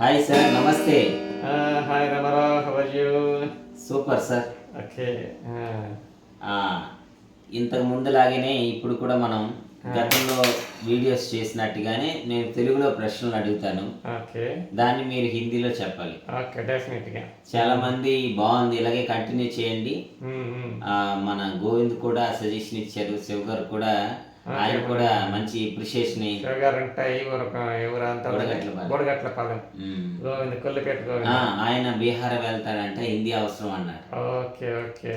Hi sir నమస్తే hi రమరా how are you super sir okay ఆ, ఇంతకు ముందులాగానే ఇప్పుడు కూడా మనం గతంలో వీడియోస్ చేసినట్టుగానే నేను తెలుగులో ప్రశ్నలు అడుగుతాను. ఓకే దాన్ని మీరు హిందీలో చెప్పాలి. చాలా మంది బాగుంది ఇలాగే కంటిన్యూ చేయండి. ఆ, మన గోవింద్ కూడా సజెషన్ ఇచ్చారు శివ గారు కూడా ఆయన కూడా మంచి ప్రిషేషన్ శివగారంటాయి గోడగట్ల గోవింద కొల్లిపేట గోవింద. ఆయన బీహార్ వెళ్తాడంట హిందీ అవసరం అన్నాడు. Okay okay.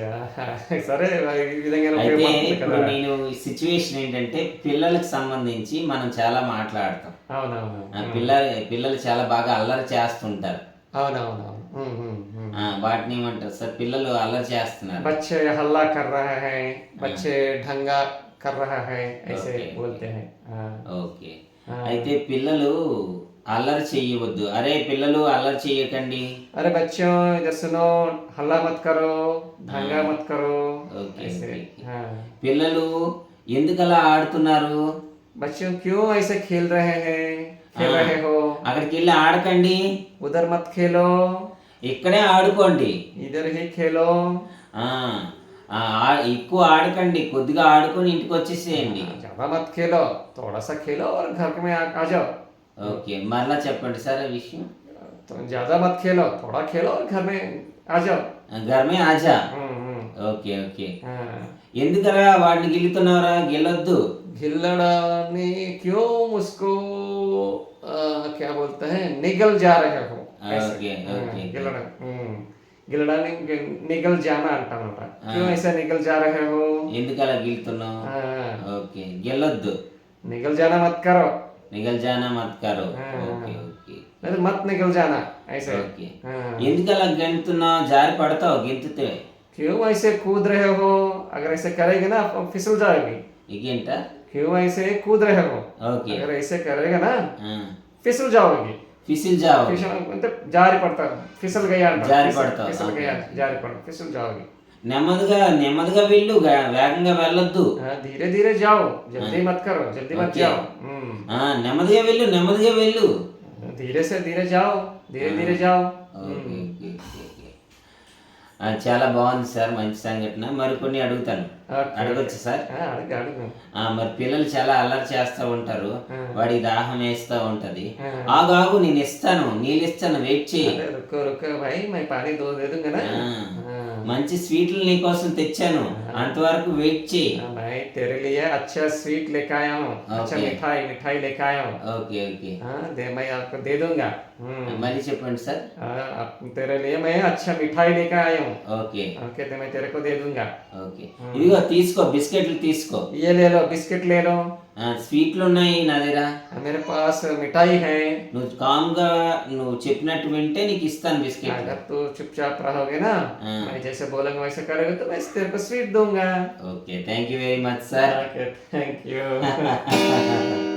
సరే ఈ విధంగా అయితే ఇప్పుడు నేను సిచ్యువేషన్ ఏంటంటే పిల్లలకు సంబంధించి మనం చాలా మాట్లాడతాం. అవునవును. పిల్లలు పిల్లలు చాలా బాగా అల్లరి చేస్తుంటారు. అవునవును వాటిని ఏమంటారు? సార్ పిల్లలు అల్లరి చేస్తున్నారు. బచ్చే హల్లా కర్ర హై బచ్చే ఢంగా कर रहा है ऐसे Okay, बोलते हैं हाँ। ఓకే అయితే పిల్లలు అల్లరి చెయ్యవద్దు అరే పిల్లలు అల్లరి చెయ్యకండి अरे बच्चों इधर सुनो हल्ला मत करो ढंगा मत करो Okay, ऐसे okay. हाँ పిల్లలు ఎందుకలా ఆడుతున్నారు बच्चों क्यों ऐसे खेल रहे हैं खेल हाँ। रहे हो అక్కడికి వెళ్ళి ఆడకండి उधर मत खेलो ఇక్కడే ఆడుకోండి इधर ही खेलो ఆ, ఆ, ఆ- ఎక్కువ ఆడకండి కొద్దిగా ఆడుకొని ఇంటికి వచ్చేసేయండి ज्यादा मत खेलो थोड़ा सा खेलो और घर में आ, आ जाओ ఓకే మరలా చెప్పండి సార్ ఆ విషయం तो ज्यादा मत खेलो थोड़ा खेलो और घर में आ जाओ గర్మే ఆజా हम्म, हम्म, ఓకే ఓకే हाँ। ఎందుకరా వాడిని గిల్లుతున్నావురా గెలొద్దు गिल्लड़ाने क्यों उसको आ, क्या बोलते हैं निगल जा रहे हो ऐसे। ओके, हाँ, ओके, गिल्लड़ हम्म, गिल्लड़ाने निगल जाना అంటామన్నమాట क्यों ऐसे निगल जा रहे हो ఎందుకలా గిల్లుతున్నావు हाँ, ఓకే గెలొద్దు निगल जाना मत करो నిగల్జానా మత్కారు हाँ, ఓకే ఓకే नहीं तो मत निकल जाना ऐसे ఓకే हाँ, ఎందుకలా గెంతుతున్నావు జారి పడతావు గెంతుతే क्यों ऐसे कूद रहे हो अगर ऐसे करेगा ना आप फिसल जाएगी ఇగేంట क्यों ऐसे कूद रहे हो ఓకే अगर ऐसे करेगा ना ఆ. फिसल जाओगी ఫిసిల్ జావ్ ఫిసిల్ అంటే జారి పడతారు. ఫిసిల్ గయ్యాలి జారి పడతారు. ఫిసిల్ గయ్యాలి. జారి పడతారు. ఫిసిల్ జావ్ నెమ్మదిగా నెమ్మదిగా వెళ్ళు. వేగంగా వెళ్ళొద్దు. ధీరే ధీరే జావు. జల్దీ మత్ కరో జల్దీ మత్ జావు. నెమ్మదిగా వెళ్ళు నెమ్మదిగా వెళ్ళు. ధీరే సే ధీరే జావు. ధీరే ధీరే జావు. Hmm. చాలా బాగుంది సార్ మంచి సంఘటన మరి కొన్ని అడుగుతాను ఓకే. అడగొచ్చు సార్ हाँ, అడుగు అడుగు ఆ, మరి పిల్లలు చాలా అల్లరి చేస్తూ ఉంటారు ఆ. వాడి దాహం వేస్తూ ఉంటది ఆ. ఆగాగు నేను ఇస్తాను నీళ్ళు ఇస్తాను వెయిట్ చేయి अरे रुको रुको भाई मैं पानी दो दे दूंगा ना ఆ. हाँ, మంచి స్వీట్లు నీకోసం తెచ్చాను అంతవరకు వెయిట్ చేయి हाँ, मैं तेरे लिए अच्छा स्वीट लेके आया हूँ अच्छा ओके। मिठाई मिठाई लेके आया हूँ ఓకే ఓకే हाँ दे मैं आपको दे दूंगा हम्म, మళ్ళీ చెప్పండి సార్ हाँ, आप- तेरे लिए मैं अच्छा मिठाई लेके आया हूँ ఓకే ओके तो मैं तेरे को दे दूंगा ఓకే ఇదిగో తీసుకో బిస్కెట్లు తీసుకో ये ले लो बिस्किट ले लो ఆ, స్వీట్లు ఉన్నాయి నా దగ్గర मेरे पास मिठाई है నువ్వు కామ్గా నువ్వు చెప్పినట్టు వింటే నీకు ఇస్తాను బిస్కెట్ अगर तू चुपचाप रहोगे ना हाँ। मैं जैसे बोलूंगा वैसे करोगे तो मैं तेरे को स्वीट दूंगा okay thank you very much sir okay thank you